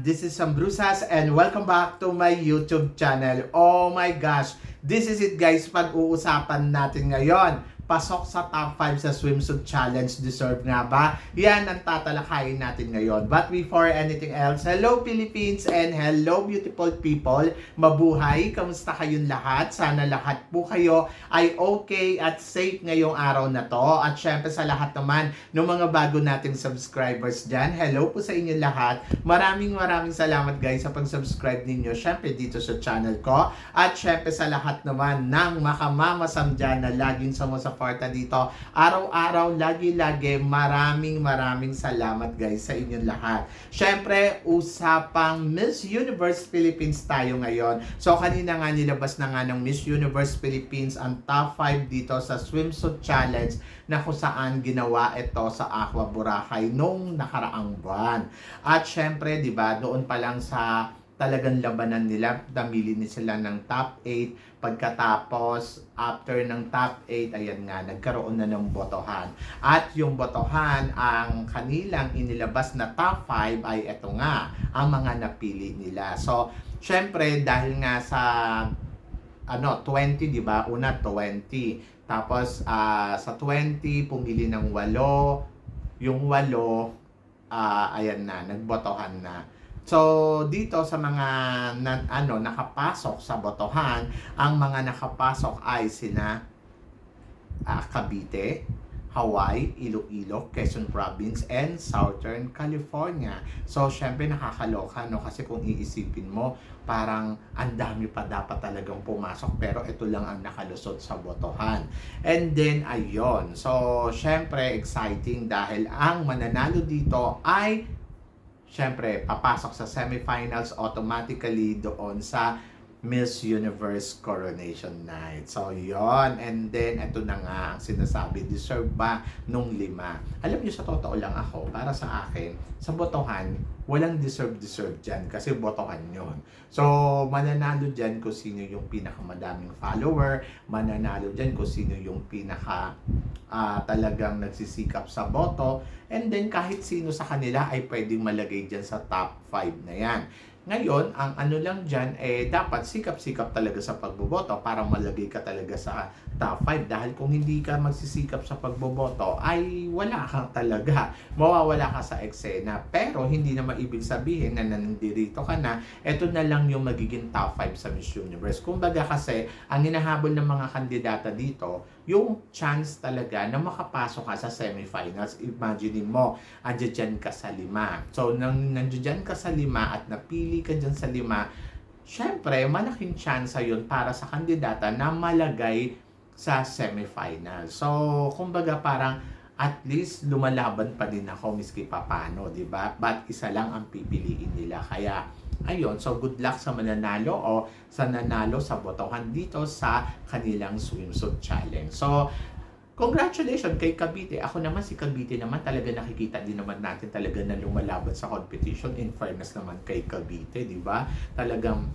This is Sam Brusas and welcome back to my YouTube channel. Oh my gosh, this is it guys. Pag-uusapan natin ngayon, pasok sa top 5 sa swimsuit challenge. Deserve nga ba? Yan ang tatalakayin natin ngayon. But before anything else, hello Philippines and hello beautiful people. Mabuhay, kamusta kayong lahat? Sana lahat po kayo ay okay at safe ngayong araw na to. At syempre sa lahat naman ng mga bago nating subscribers dyan, hello po sa inyo lahat. Maraming maraming salamat guys sa pag-subscribe ninyo syempre dito sa channel ko. At syempre sa lahat naman ng makamamasam dyan na laging sumusuporta dito. Araw-araw, lagi-lagi, maraming maraming salamat guys sa inyong lahat. Syempre, usapang Miss Universe Philippines tayo ngayon. So kanina nga nilabas na nga ng Miss Universe Philippines ang top 5 dito sa swimsuit challenge na kung saan ginawa ito sa Aqua Boracay nung nakaraang buwan. At syempre, 'di ba, doon pa lang sa talagang labanan nila, damili ni sila ng top 8 pagkatapos after ng top 8 ayan nga nagkaroon na ng botohan. At yung botohan ang kanilang inilabas na top 5 ay ito nga ang mga napili nila. So syempre dahil nga sa ano 20 di ba? Una 20 tapos ah, sa 20 pumili ng 8 yung 8 ah, ayan na nagbotohan na So, dito sa mga na, ano nakapasok sa botohan, ang mga nakapasok ay sina ah, Cavite, Hawaii, Iloilo, Quezon Province, and Southern California. So, syempre nakakaloka, no? Kasi kung iisipin mo, parang ang dami pa dapat talagang pumasok, pero ito lang ang nakalusot sa botohan. And then, ayon. So, syempre, exciting dahil ang mananalo dito ay syempre, papasok sa semifinals automatically doon sa Miss Universe Coronation Night. So, yon And then, ito na nga ang sinasabi, deserve ba nung lima? Alam niyo, sa totoo lang ako, para sa akin, sa botohan, walang deserve-deserve dyan kasi botohan yon. So, mananalo dyan kung sino yung pinakamadaming follower, mananalo dyan kung sino yung pinaka ah, talagang nagsisikap sa boto, and then kahit sino sa kanila ay pwedeng malagay dyan sa top 5 na yan. Ngayon, ang ano lang dyan, eh, dapat sikap-sikap talaga sa pagboboto para malagay ka talaga sa top 5. Dahil kung hindi ka magsisikap sa pagboboto, ay wala kang talaga. Mawawala ka sa eksena. Pero hindi na maibig sabihin na nandirito ka na, eto na lang yung magiging top 5 sa Miss Universe. Kumbaga kasi, ang hinahabol ng mga kandidata dito, yung chance talaga na makapasok ka sa semifinals. Imagine mo, andyan dyan ka sa lima. So, nang nandiyan ka sa lima at napili ka dyan sa lima, syempre, malaking chance yun para sa kandidata na malagay sa semifinal. So, kumbaga parang at least lumalaban pa din ako miski papano, di ba? But isa lang ang pipiliin nila. Kaya, ayun, so good luck sa mananalo o sa nanalo sa botohan dito sa kanilang swimsuit challenge. So, congratulations kay Cavite. Ako naman si Cavite naman talaga nakikita din naman natin talaga na lumalaban sa competition. In fairness naman kay Cavite, di ba? Talagang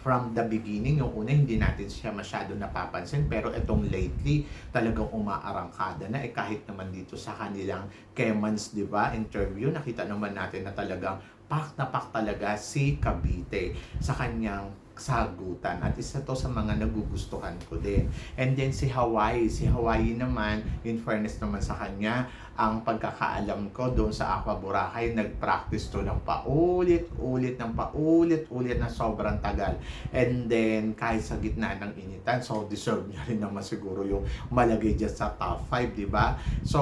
from the beginning, yung una hindi natin siya masyado napapansin pero itong lately talagang umaarangkada na eh kahit naman dito sa kanilang Kemans, di ba, interview, nakita naman natin na talagang pak na pak talaga si Cavite sa kanyang sagutan at isa to sa mga nagugustuhan ko din. And then si Hawaii, si Hawaii naman, in fairness naman sa kanya, ang pagkakaalam ko doon sa Aqua Boracay, nag-practice to ng paulit-ulit ng paulit-ulit na sobrang tagal. And then, kahit sa gitna ng initan, so deserve niya rin naman siguro yung malagay dyan sa top 5, di ba? So,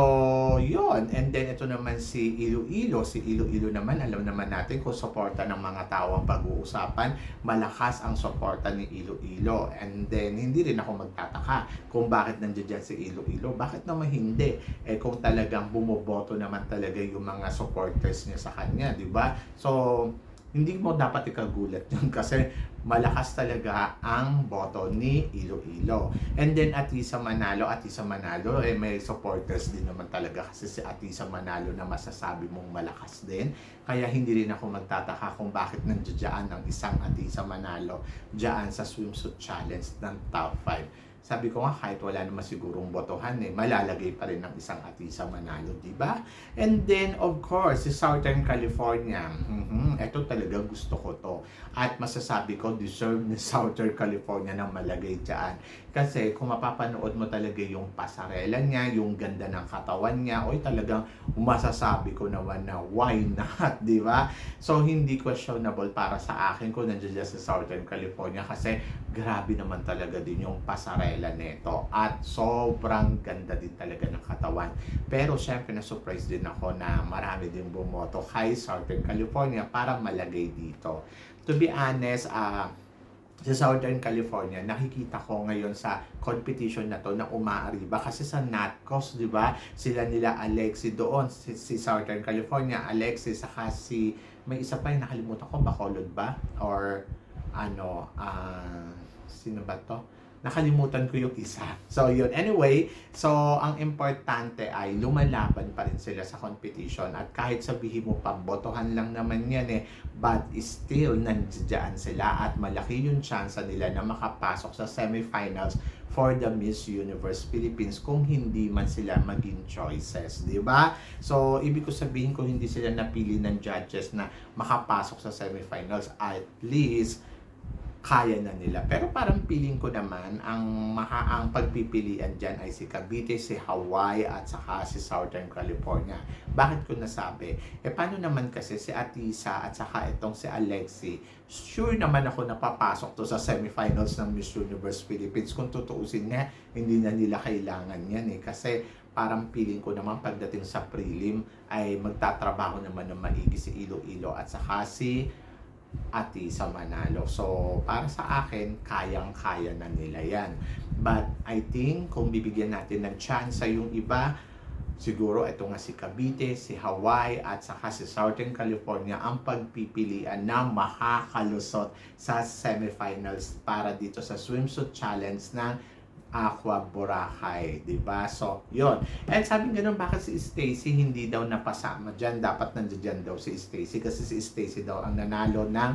yon And then, ito naman si Iloilo. Si Iloilo naman, alam naman natin kung suporta ng mga tao ang pag-uusapan, malakas ang suporta ni Iloilo. And then, hindi rin ako magtataka kung bakit nandiyan dyan si Iloilo. Bakit naman hindi? Eh, kung talagang bumoboto naman talaga yung mga supporters niya sa kanya, di ba? So, hindi mo dapat ikagulat yun kasi malakas talaga ang boto ni Iloilo. And then Atisa Manalo, Atisa Manalo, eh may supporters din naman talaga kasi si Atisa Manalo na masasabi mong malakas din. Kaya hindi rin ako magtataka kung bakit nandiyan ang isang Atisa Manalo diyan sa swimsuit challenge ng top 5. Sabi ko nga kahit wala naman sigurong botohan eh, malalagay pa rin ng isang Atisa Manalo, di ba? And then, of course, si Southern California. Mhm, ito talaga gusto ko to. At masasabi ko, deserve ni Southern California na malagay dyan. Kasi kung mapapanood mo talaga yung pasarela niya, yung ganda ng katawan niya, oy talagang masasabi ko naman na why not, di ba? So, hindi questionable para sa akin kung nandiyan dyan sa Southern California kasi grabe naman talaga din yung pasarela nito. At sobrang ganda din talaga ng katawan. Pero syempre na-surprise din ako na marami din bumoto kay Southern California para malagay dito. To be honest, ah sa Southern California, nakikita ko ngayon sa competition na to na umaariba kasi sa NatCos, di ba? Sila nila Alexi doon, si, si Southern California, Alexi, saka si, may isa pa yung nakalimutan ko, Bacolod ba? Or ano, ah, sino ba to? Nakalimutan ko yung isa. So, yun. Anyway, so, ang importante ay lumalaban pa rin sila sa competition. At kahit sabihin mo pa, botohan lang naman yan eh, but still, nandiyan sila at malaki yung chance nila na makapasok sa semifinals for the Miss Universe Philippines kung hindi man sila maging choices, di ba? So, ibig ko sabihin kung hindi sila napili ng judges na makapasok sa semifinals, at least kaya na nila. Pero parang feeling ko naman, ang maha ang pagpipilian dyan ay si Cavite, si Hawaii, at saka si Southern California. Bakit ko nasabi? Eh, paano naman kasi si Atisa at saka itong si Alexi, sure naman ako napapasok to sa semifinals ng Miss Universe Philippines. Kung tutuusin nga, hindi na nila kailangan yan eh. Kasi parang feeling ko naman pagdating sa prelim ay magtatrabaho naman ng maigi si Iloilo at saka si Ati sa Manalo. So, para sa akin, kayang-kaya na nila yan. But I think kung bibigyan natin ng chance yung iba, siguro ito nga si Cavite, si Hawaii at saka si Southern California ang pagpipilian na makakalusot sa semifinals para dito sa swimsuit challenge ng Aqua Boracay, 'di ba? So, 'yon. And sabi nga nung bakit si Stacy hindi daw napasama diyan, dapat nandiyan daw si Stacy kasi si Stacy daw ang nanalo ng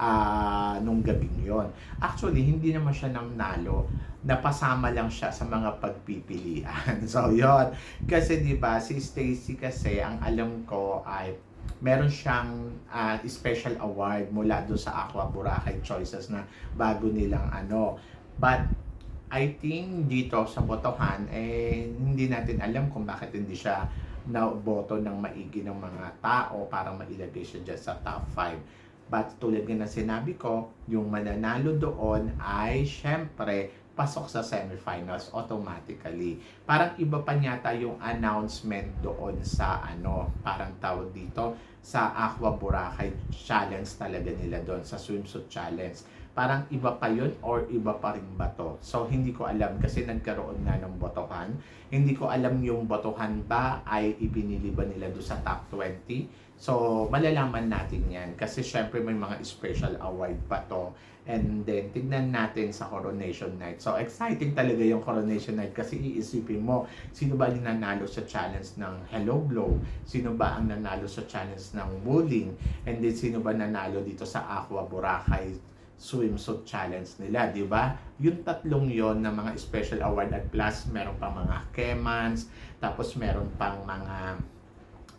ah nung gabing 'yon. Actually, hindi naman siya nanalo. Napasama lang siya sa mga pagpipilian. So, 'yon. Kasi 'di ba, si Stacy kasi ang alam ko ay meron siyang ah, special award mula do sa Aqua Boracay Choices na bago nilang ano. But I think dito sa botohan, eh, hindi natin alam kung bakit hindi siya na-boto ng maigi ng mga tao para mailagay siya dyan sa top 5. But tulad nga ng sinabi ko, yung mananalo doon ay syempre pasok sa semifinals automatically. Parang iba pa yata yung announcement doon sa ano, parang tawag dito, sa Aqua Boracay Challenge talaga nila doon, sa swimsuit challenge parang iba pa yun or iba pa rin ba to? So, hindi ko alam kasi nagkaroon nga ng botohan. Hindi ko alam yung botohan ba ay ipinili ba nila do sa top 20. So, malalaman natin yan kasi syempre may mga special award pa to. And then, tignan natin sa Coronation Night. So, exciting talaga yung Coronation Night kasi iisipin mo, sino ba yung nanalo sa challenge ng Hello Glow? Sino ba ang nanalo sa challenge ng Bowling? And then, sino ba nanalo dito sa Aqua Boracay swimsuit challenge nila, di ba? Yung tatlong yon na mga special award at plus meron pang mga Kemans, tapos meron pang mga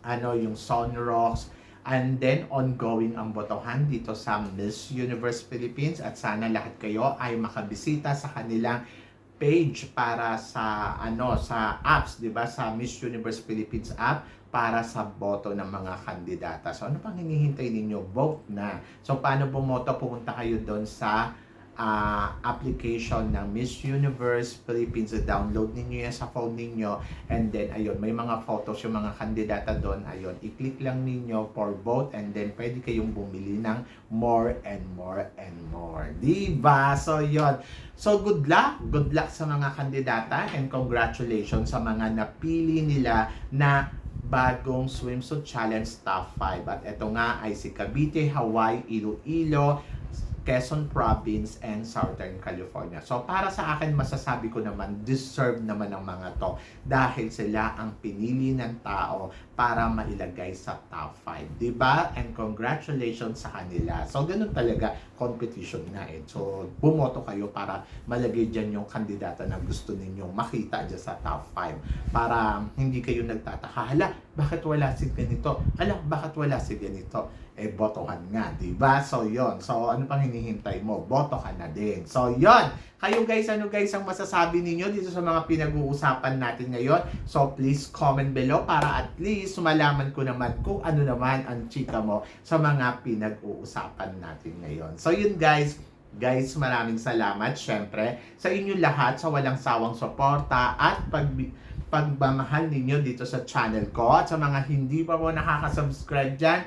ano yung Sunrocks, and then ongoing ang botohan dito sa Miss Universe Philippines. At sana lahat kayo ay makabisita sa kanilang page para sa ano sa apps 'di ba? Sa Miss Universe Philippines app para sa boto ng mga kandidata. So ano pang hinihintay ninyo? Vote na. So paano bumoto? Pumunta kayo doon sa uh, application ng Miss Universe Philippines. Download ninyo yan sa phone ninyo. And then, ayun, may mga photos yung mga kandidata doon. Ayun, i-click lang ninyo for vote and then pwede kayong bumili ng more and more and more. Diba? So, yun. So, good luck. Good luck sa mga kandidata and congratulations sa mga napili nila na bagong swimsuit challenge top 5. At ito nga ay si Cavite, Hawaii, Iloilo, Quezon Province and Southern California. So para sa akin, masasabi ko naman, deserve naman ng mga to dahil sila ang pinili ng tao para mailagay sa top 5. 'di ba? And congratulations sa kanila. So ganun talaga, competition na eh. So bumoto kayo para malagay dyan yung kandidata na gusto ninyong makita dyan sa top 5 para hindi kayo nagtataka, hala, bakit wala si ganito? Hala, bakit wala si ganito? Eh, botohan nga, di ba? So, yon So, ano pang hinihintay mo? Boto ka na din. So, yon Kayo guys, ano guys ang masasabi ninyo dito sa mga pinag-uusapan natin ngayon? So, please comment below para at least malaman ko naman kung ano naman ang chika mo sa mga pinag-uusapan natin ngayon. So, yun guys, Guys, maraming salamat syempre sa inyo lahat sa walang sawang suporta at pag pagmamahal ninyo dito sa channel ko at sa mga hindi pa po nakaka-subscribe dyan,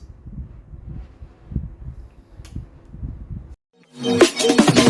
Thank you.